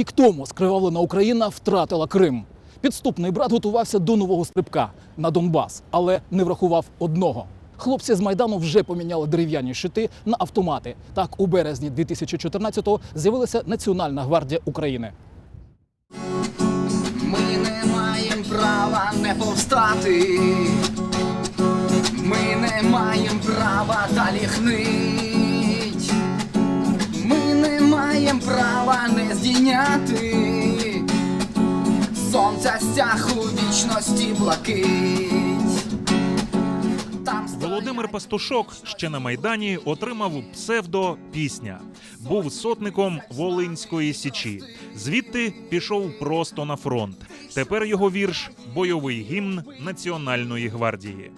Рік тому скривавлена Україна втратила Крим. Підступний брат готувався до нового стрибка на Донбас, але не врахував одного. Хлопці з майдану вже поміняли дерев'яні щити на автомати. Так, у березні 2014-го з'явилася Національна гвардія України. Ми не маємо права не повстати. Ми не маємо права далі гнить. Ми не маємо права не здійняти. Сонця стяг у вічності блакить. Там Володимир Пастушок ще на майдані отримав псевдо пісня. Був сотником Волинської січі. Звідти пішов просто на фронт. Тепер його вірш бойовий гімн Національної гвардії.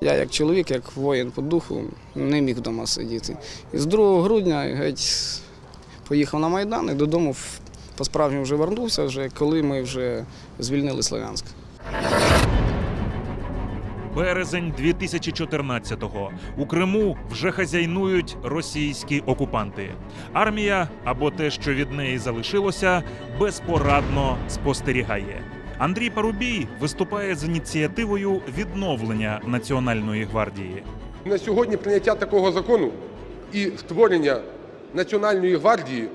Я як чоловік, як воїн по духу, не міг вдома сидіти. І з 2 грудня геть поїхав на Майдан і додому по-справжньому вже вернувся, вже коли ми вже звільнили Слов'янськ. Березень 2014-го. У Криму вже хазяйнують російські окупанти. Армія або те, що від неї залишилося, безпорадно спостерігає. Андрій Парубій виступає з ініціативою відновлення Національної гвардії. На сьогодні прийняття такого закону і створення Національної гвардії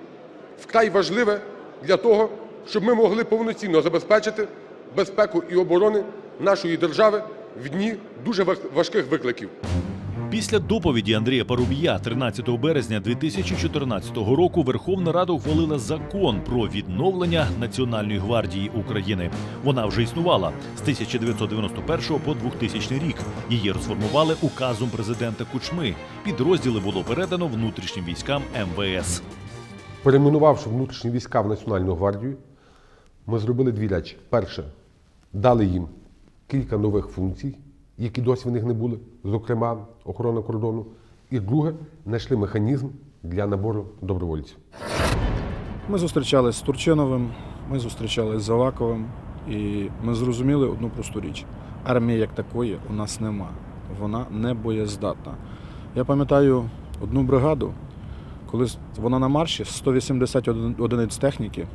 вкрай важливе для того, щоб ми могли повноцінно забезпечити безпеку і оборони нашої держави в дні дуже важких викликів. Після доповіді Андрія Парубія 13 березня 2014 року Верховна Рада ухвалила закон про відновлення Національної гвардії України. Вона вже існувала з 1991 по 2000 рік. Її розформували указом президента Кучми. Підрозділи було передано внутрішнім військам МВС. Перейменувавши внутрішні війська в Національну гвардію, ми зробили дві речі. Перше, дали їм кілька нових функцій, які досі в них не були, зокрема охорона кордону. І друге, знайшли механізм для набору добровольців. Ми зустрічались з Турчиновим, ми зустрічались з Заваковим, і ми зрозуміли одну просту річ: армії як такої у нас нема. Вона не боєздатна. Я пам'ятаю одну бригаду, коли вона на марші 180 одиниць техніки.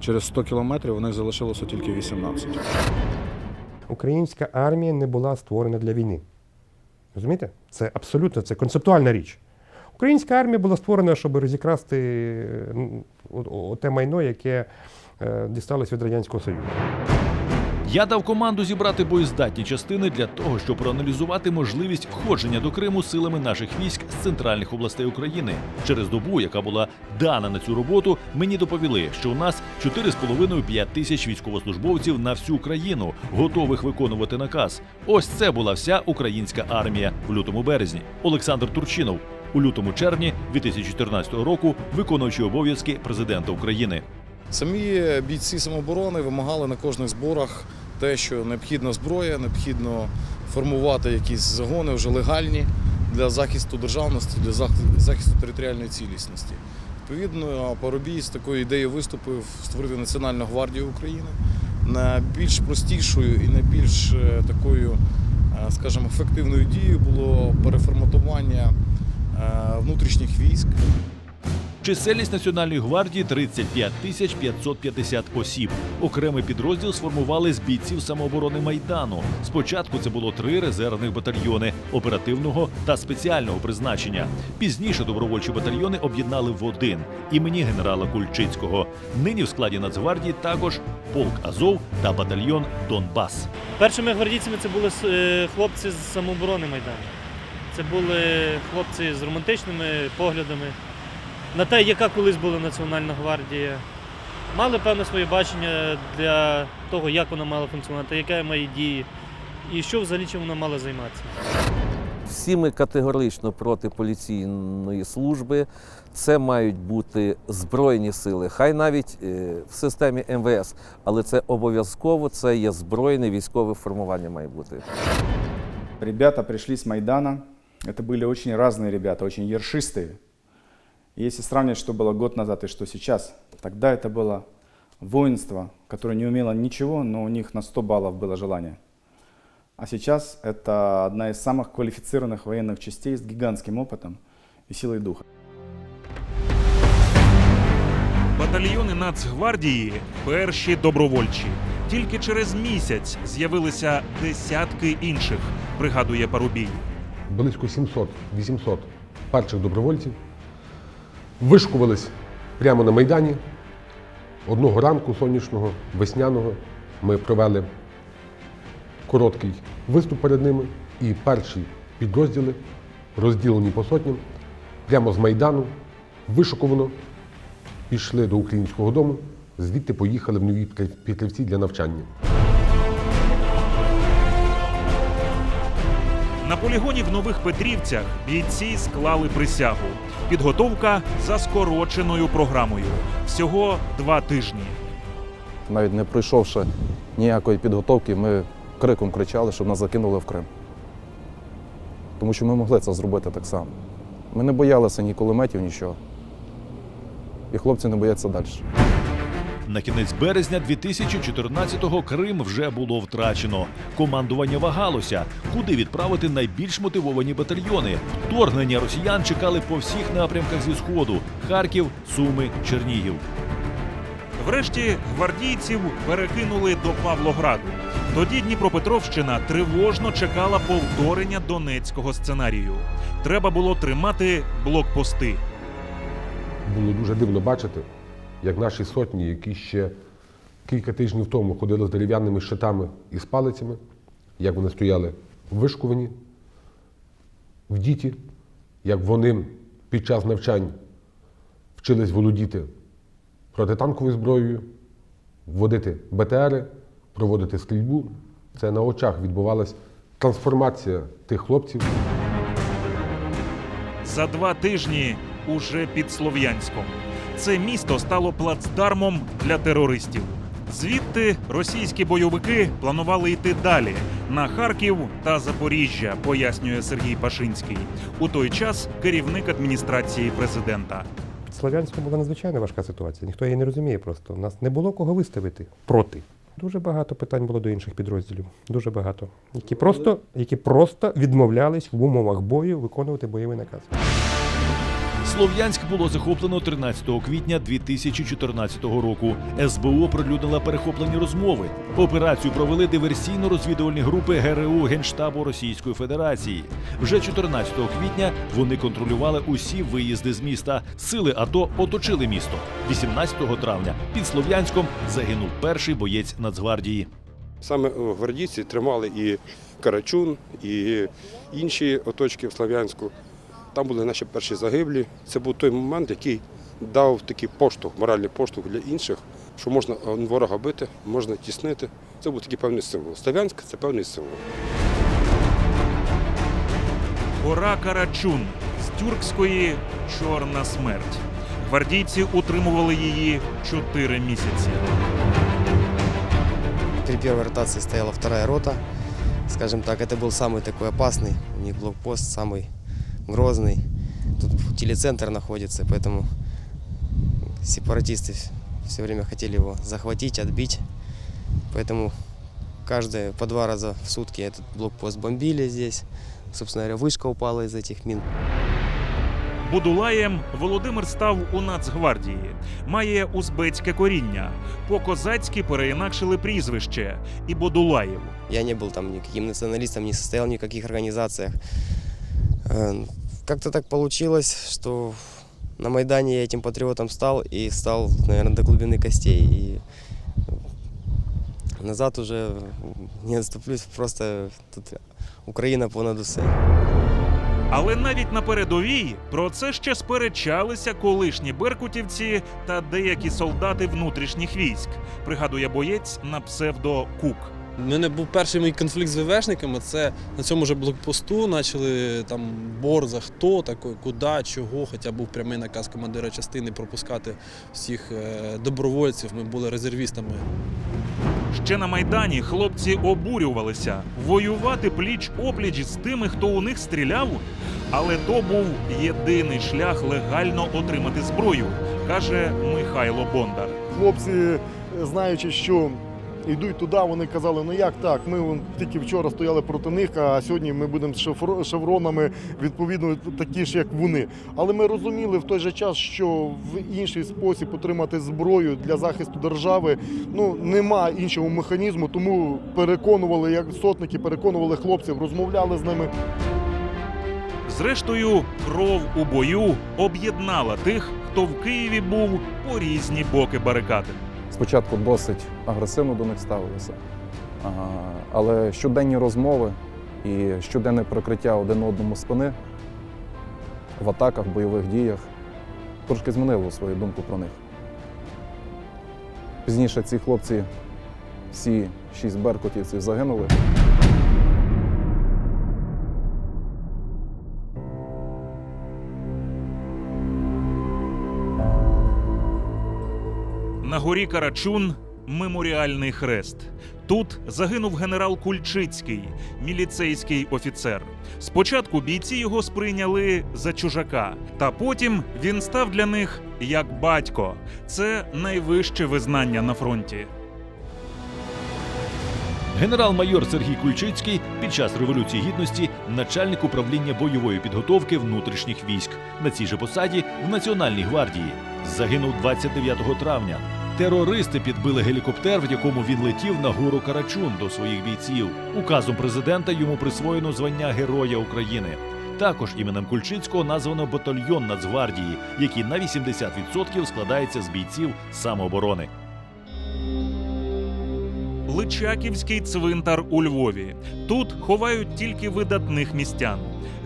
Через 100 кілометрів у них залишилося тільки 18. Українська армія не була створена для війни. Розумієте? Це абсолютно це концептуальна річ. Українська армія була створена, щоб розікрасти е, те майно, яке е, дісталось від Радянського Союзу. Я дав команду зібрати боєздатні частини для того, щоб проаналізувати можливість входження до Криму силами наших військ з центральних областей України. Через добу, яка була дана на цю роботу, мені доповіли, що у нас 4,5-5 тисяч військовослужбовців на всю країну, готових виконувати наказ. Ось це була вся українська армія в лютому березні. Олександр Турчинов у лютому червні 2014 року, виконуючий обов'язки президента України. Самі бійці самооборони вимагали на кожних зборах те, що необхідна зброя, необхідно формувати якісь загони вже легальні для захисту державності, для зах- захисту територіальної цілісності. Відповідно, Парубій з такою ідеєю виступив створити Національну гвардію України на більш простішою і на більш е, такою, е, скажімо, ефективною дією було переформатування е, внутрішніх військ. Чисельність Національної гвардії 35 тисяч 550 осіб. Окремий підрозділ сформували з бійців самооборони Майдану. Спочатку це було три резервних батальйони оперативного та спеціального призначення. Пізніше добровольчі батальйони об'єднали в один імені генерала Кульчицького. Нині в складі Нацгвардії також полк Азов та батальйон Донбас. Першими гвардійцями це були е, хлопці з самооборони Майдану. Це були хлопці з романтичними поглядами на те, яка колись була Національна гвардія. Мали певне своє бачення для того, як вона мала функціонувати, яка має дії, і що взагалі чим вона мала займатися. Всі ми категорично проти поліційної служби. Це мають бути збройні сили, хай навіть е, в системі МВС, але це обов'язково це є збройне військове формування має бути. Ребята пришли с Майдана. Это были очень разные ребята, очень ершистые. И Если сравнивать, что было год назад и что сейчас, тогда это было воинство, которое не умело ничего, но у них на 100 баллов было желание. А сейчас это одна из самых квалифицированных военных частей с гигантским опытом и силой духа. Батальйони Нацгвардії перші добровольчі. Тільки через місяць з'явилися десятки інших, пригадує Парубій. близько 700-800 перших добровольців вишкувались прямо на Майдані. Одного ранку сонячного, весняного ми провели короткий виступ перед ними, і перші підрозділи, розділені по сотням, прямо з Майдану, вишуковано, пішли до українського дому, звідти поїхали в нові Петрівці для навчання. На полігоні в Нових Петрівцях бійці склали присягу. Підготовка за скороченою програмою. Всього два тижні. Навіть не пройшовши ніякої підготовки, ми криком кричали, щоб нас закинули в Крим. Тому що ми могли це зробити так само. Ми не боялися ні кулеметів, нічого. І хлопці не бояться далі. На кінець березня 2014-го Крим вже було втрачено. Командування вагалося, куди відправити найбільш мотивовані батальйони. Вторгнення росіян чекали по всіх напрямках зі сходу: Харків, Суми, Чернігів. Врешті гвардійців перекинули до Павлограду. Тоді Дніпропетровщина тривожно чекала повторення донецького сценарію. Треба було тримати блокпости. Було дуже дивно бачити, як наші сотні, які ще кілька тижнів тому ходили з дерев'яними щитами і з палицями, як вони стояли вишкувані в діті, як вони під час навчань вчились володіти протитанковою зброєю, вводити БТРи, проводити стрільбу. Це на очах відбувалася трансформація тих хлопців. За два тижні уже під Слов'янськом. Це місто стало плацдармом для терористів. Звідти російські бойовики планували йти далі на Харків та Запоріжжя, пояснює Сергій Пашинський. У той час керівник адміністрації президента. Слов'янську була надзвичайно важка ситуація. Ніхто її не розуміє просто. У нас не було кого виставити проти. Дуже багато питань було до інших підрозділів. Дуже багато. Які просто, які просто відмовлялись в умовах бою виконувати бойовий наказ. Слов'янськ було захоплено 13 квітня 2014 року. СБУ оприлюднила перехоплені розмови. Операцію провели диверсійно-розвідувальні групи ГРУ Генштабу Російської Федерації. Вже 14 квітня вони контролювали усі виїзди з міста. Сили АТО оточили місто. 18 травня під Слов'янськом загинув перший боєць Нацгвардії. Саме гвардійці тримали і Карачун, і інші оточки в Слов'янську. Там були наші перші загиблі. Це був той момент, який дав такий поштовх, моральний поштовх для інших, що можна е, ворога бити, можна тіснити. Це був такий певний символ. Слов'янськ це певний символ. Гора Карачун з тюркської чорна смерть. Гвардійці утримували її чотири місяці. При первой ротации стояла вторая рота. Скажем так, это был самый такой опасный, у них блокпост самый грозный. Тут телецентр находится, поэтому сепаратисты все время хотели его захватить, отбить. Поэтому каждые по два раза в сутки этот блокпост бомбили здесь. Собственно говоря, вышка упала из этих мин. Будулаєм Володимир став у Нацгвардії. Має узбецьке коріння. По-козацьки переінакшили прізвище і Будулаєв. Я не был там никаким националистом, не состоял в никаких организациях. Э, Как-то так получилось, что на Майдане я этим патриотом стал и стал, наверное, до глубины костей. И назад уже не отступлюсь, просто тут Україна понад усе. Але навіть на передовій про це ще сперечалися колишні беркутівці та деякі солдати внутрішніх військ. Пригадує боєць на псевдо Кук. У мене був перший мій конфлікт з ВВшниками. Це на цьому ж блокпосту почали там бор за хто, такий, куди, чого. Хоча був прямий наказ командира частини пропускати всіх е, добровольців. Ми були резервістами. Ще на майдані хлопці обурювалися воювати пліч опліч з тими, хто у них стріляв. Але то був єдиний шлях легально отримати зброю, каже Михайло Бондар. Хлопці, знаючи, що йдуть туди, вони казали, ну як так, ми тільки вчора стояли проти них, а сьогодні ми будемо з шевро- шевронами відповідно такі ж, як вони. Але ми розуміли в той же час, що в інший спосіб отримати зброю для захисту держави ну нема іншого механізму, тому переконували, як сотники, переконували хлопців, розмовляли з ними. Зрештою, кров у бою об'єднала тих, хто в Києві був по різні боки барикади. Спочатку досить агресивно до них ставилися, але щоденні розмови і щоденне прикриття один одному спини в атаках, бойових діях трошки змінило свою думку про них. Пізніше ці хлопці, всі шість беркутівців загинули. На горі Карачун меморіальний хрест. Тут загинув генерал Кульчицький, міліцейський офіцер. Спочатку бійці його сприйняли за чужака, та потім він став для них як батько. Це найвище визнання на фронті. Генерал-майор Сергій Кульчицький під час Революції Гідності начальник управління бойової підготовки внутрішніх військ на цій же посаді в Національній гвардії. Загинув 29 травня. Терористи підбили гелікоптер, в якому він летів на гору Карачун до своїх бійців. Указом президента йому присвоєно звання Героя України. Також іменем Кульчицького названо батальйон Нацгвардії, який на 80% складається з бійців самооборони. Личаківський цвинтар у Львові. Тут ховають тільки видатних містян.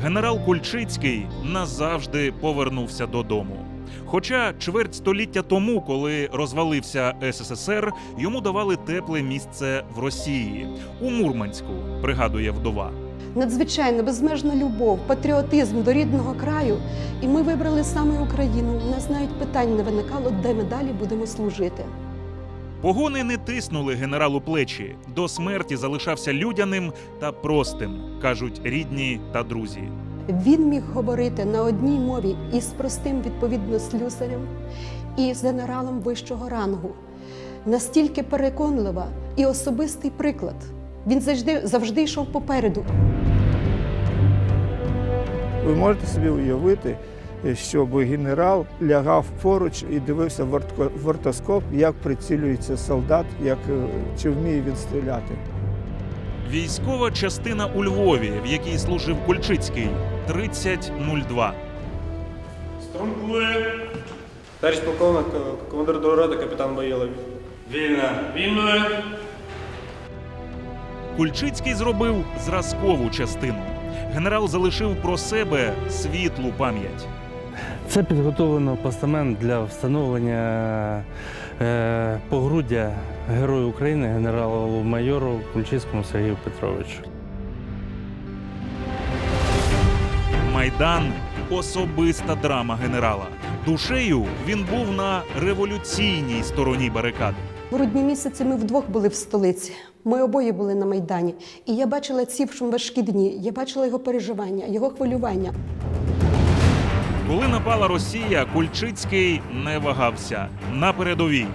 Генерал Кульчицький назавжди повернувся додому. Хоча чверть століття тому, коли розвалився СССР, йому давали тепле місце в Росії у Мурманську, пригадує вдова. надзвичайно безмежна любов, патріотизм до рідного краю. І ми вибрали саме Україну. У нас навіть питань не виникало, де ми далі будемо служити. Погони не тиснули генералу плечі. До смерті залишався людяним та простим, кажуть рідні та друзі. Він міг говорити на одній мові із простим, відповідно, слюсарем, і з генералом вищого рангу. Настільки переконлива і особистий приклад. Він завжди, завжди йшов попереду. Ви можете собі уявити, щоб генерал лягав поруч і дивився в ортко- як прицілюється солдат, як, е, чи вміє він стріляти. Військова частина у Львові, в якій служив Кульчицький, 3002. Струмкує. Товариш полковник, командир до роти, капітан Боєлов. Вільно. Вільно. Кульчицький зробив зразкову частину. Генерал залишив про себе світлу пам'ять. Це підготовлено постамент для встановлення е, погруддя Герою України генералу-майору Кульчицькому Сергію Петровичу. Майдан особиста драма генерала. Душею він був на революційній стороні барикад. В грудні місяці ми вдвох були в столиці. Ми обоє були на Майдані. І я бачила ці важкі дні, я бачила його переживання, його хвилювання. Коли напала Росія, Кульчицький не вагався на передовій.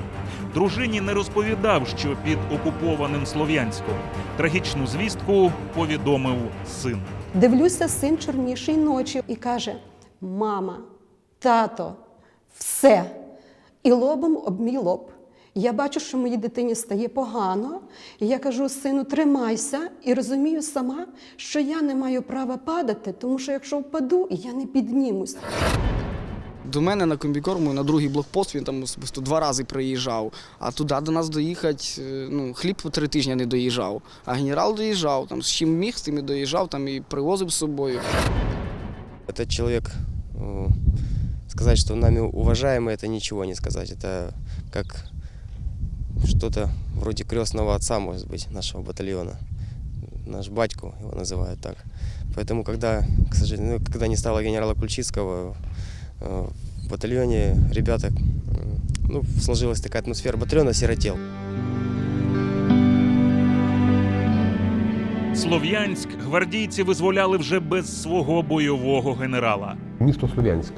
Дружині не розповідав, що під окупованим Слов'янськом. Трагічну звістку повідомив син. Дивлюся, син чорніший ночі і каже: Мама, тато, все. І лобом об мій лоб. Я бачу, що моїй дитині стає погано. І я кажу, сину, тримайся, і розумію сама, що я не маю права падати, тому що якщо впаду, я не піднімусь. До мене на комбікорму на другий блокпост він там особисто два рази приїжджав. А туди до нас доїхати, е, ну, хліб по три тижні не доїжджав. А генерал доїжджав, там, з чим міг, з тим і доїжджав, там і привозив з собою. Этот человек, э, сказать, что нами уважаемый, это ничего не сказать. Это как что-то вроде крестного отца, может быть, нашего батальона. Наш батьку его называют так. Поэтому, когда, к сожалению, ну, когда не стало генерала Кульчицкого, э, в батальоне ребята, м, ну, сложилась такая атмосфера, батальон осиротел. Слов'янськ гвардійці визволяли вже без свого бойового генерала. Місто Слов'янськ.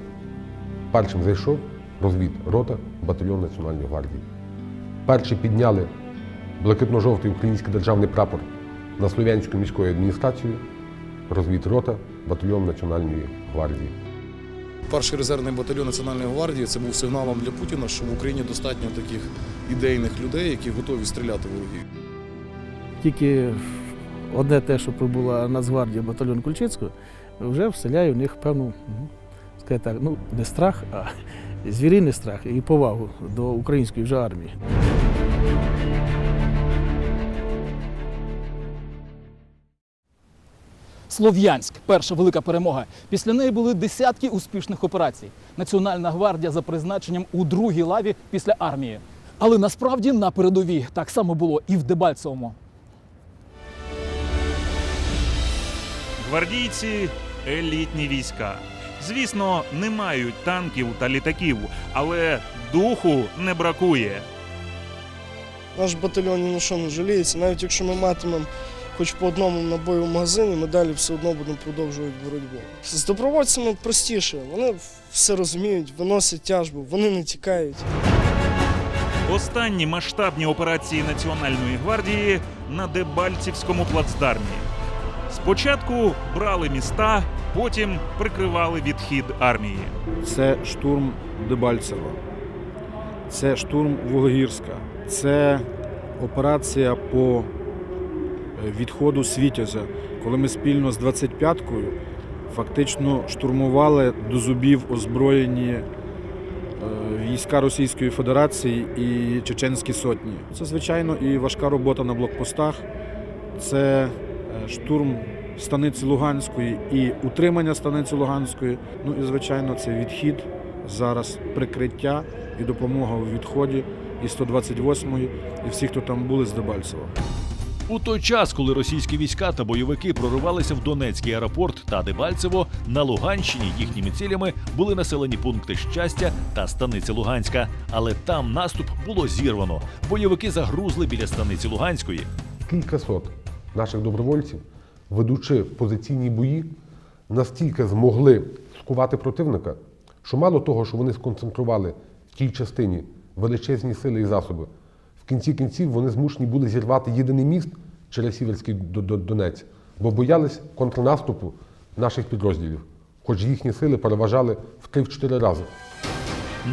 Першим зайшов розвід рота батальйон Національної гвардії. Перші підняли блакитно-жовтий український державний прапор на Слов'янську міською адміністрацією, розвідрота, батальйон Національної гвардії. Перший резервний батальйон Національної гвардії це був сигналом для Путіна, що в Україні достатньо таких ідейних людей, які готові стріляти ворогів. Тільки одне те, що прибула Нацгвардія батальйон Кульчицького, вже вселяє в них певну, ну, так, ну не страх, а звіринний страх і повагу до української вже армії. Слов'янськ перша велика перемога. Після неї були десятки успішних операцій. Національна гвардія за призначенням у другій лаві після армії. Але насправді на передовій так само було і в Дебальцевому. Гвардійці елітні війська. Звісно, не мають танків та літаків, але духу не бракує. Наш батальйон ні на що не жаліється. Навіть якщо ми матимемо хоч по одному набою в магазині, ми далі все одно будемо продовжувати боротьбу. З добровольцями простіше. Вони все розуміють, виносять тяжбу, вони не тікають. Останні масштабні операції Національної гвардії на Дебальцівському плацдармі. Спочатку брали міста, потім прикривали відхід армії. Це штурм Дебальцева, це штурм Вологірська, це операція по е, відходу Світязя, коли ми спільно з 25-кою фактично штурмували до зубів озброєні е, війська Російської Федерації і чеченські сотні. Це, звичайно, і важка робота на блокпостах. Це е, штурм станиці Луганської і утримання станиці Луганської. Ну і звичайно, це відхід зараз прикриття і допомога у відході і 128-ї, і всі, хто там були з Дебальцева. У той час, коли російські війська та бойовики проривалися в Донецький аеропорт та Дебальцево, на Луганщині їхніми цілями були населені пункти щастя та станиця Луганська. Але там наступ було зірвано. Бойовики загрузли біля станиці Луганської. Кількасот наших добровольців, ведучи позиційні бої, настільки змогли скувати противника, що мало того, що вони сконцентрували в тій частині величезні сили і засоби, в кінці кінців вони змушені були зірвати єдиний міст через Сіверський Донець, бо боялись контрнаступу наших підрозділів, хоч їхні сили переважали в 3-4 рази.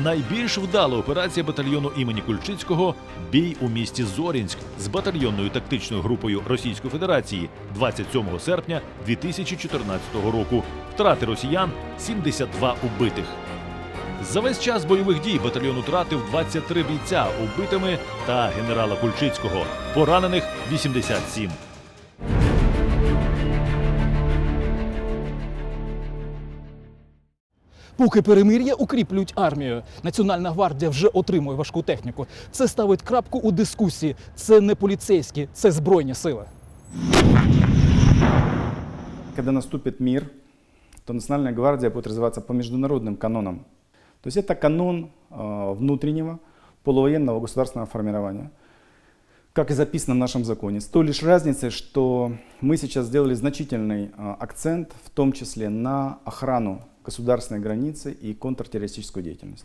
Найбільш вдала операція батальйону імені Кульчицького бій у місті Зорінськ з батальйонною тактичною групою Російської Федерації 27 серпня 2014 року. Втрати росіян 72 убитих. За весь час бойових дій батальйон втратив 23 бійця убитими та генерала Кульчицького, поранених 87. Поки перемир'я укріплюють армію. Національна гвардія вже отримує важку техніку. Це ставить крапку у дискусії. Це не поліцейські, це збройні сили. Когда наступит мир, то Национальная гвардия будет развиваться по международным канонам. То есть это канон э, внутреннего полувоенного государственного формирования, как и записано в нашем законе. С той лишь разницей, что мы сейчас сделали значительный э, акцент, в том числе на охрану государственной границы и контртеррористическую деятельность.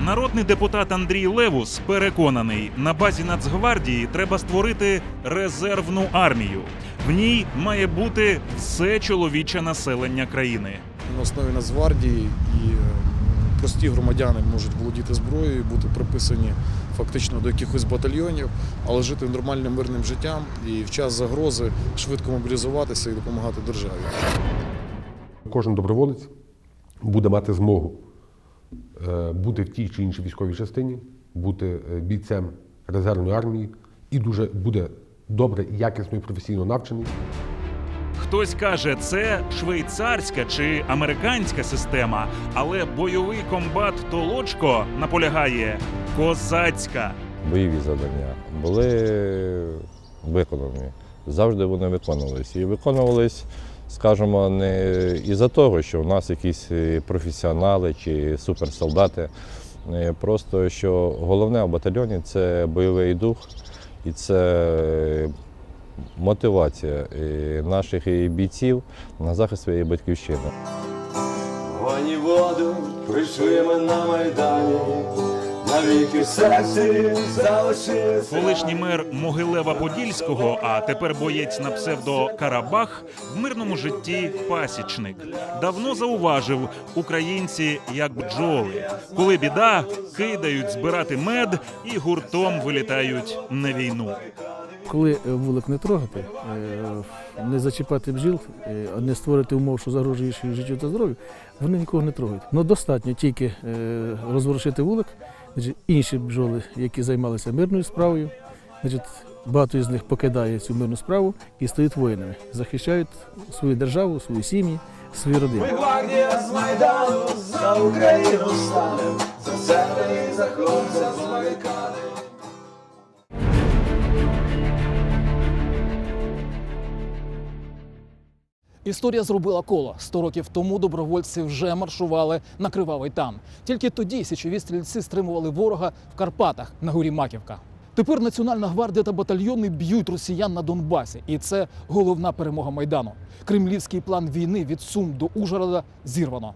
Народний депутат Андрій Левус переконаний, на базі Нацгвардії треба створити резервну армію. В ній має бути все чоловіче населення країни. На основі Нацгвардії і е, прості громадяни можуть володіти зброєю, бути приписані фактично до якихось батальйонів, але жити нормальним мирним життям і в час загрози швидко мобілізуватися і допомагати державі. Кожен доброволець буде мати змогу е, бути в тій чи іншій військовій частині, бути е, бійцем резервної армії і дуже буде добре якісно і професійно навчений. Хтось каже, це швейцарська чи американська система, але бойовий комбат Толочко наполягає козацька. бойові завдання були виконані. Завжди вони виконувалися. І виконувались, скажімо, не із-за того, що в нас якісь е, професіонали чи суперсолдати. Е, Просто що головне в батальйоні це бойовий дух і це мотивація е, наших е, бійців на захист своєї батьківщини. Вогні воду прийшли ми на майдані, навіки в серці залишився. Колишній мер Могилева Подільського, а тепер боєць на псевдо Карабах, в мирному житті пасічник. Давно зауважив, українці як бджоли. Коли біда, кидають збирати мед і гуртом вилітають на війну. Коли е, вулик не трогати, е, не зачіпати бджіл, е, не створити умов, що загрожує їх життю та здоров'ю, вони нікого не трогають. Ну достатньо тільки розворушити вулик, значить, інші бджоли, які займалися мирною справою, значить, багато з них покидає цю мирну справу і стають воїнами, захищають свою державу, свої сім'ї, свої родини. Ми гвардія з Майдану, за Україну станем, за себе і за хлопця з барикади. Історія зробила коло. Сто років тому добровольці вже маршували на кривавий там. Тільки тоді січові стрільці стримували ворога в Карпатах на горі Маківка. Тепер Національна гвардія та батальйони б'ють росіян на Донбасі, і це головна перемога майдану. Кремлівський план війни від Сум до Ужгорода зірвано.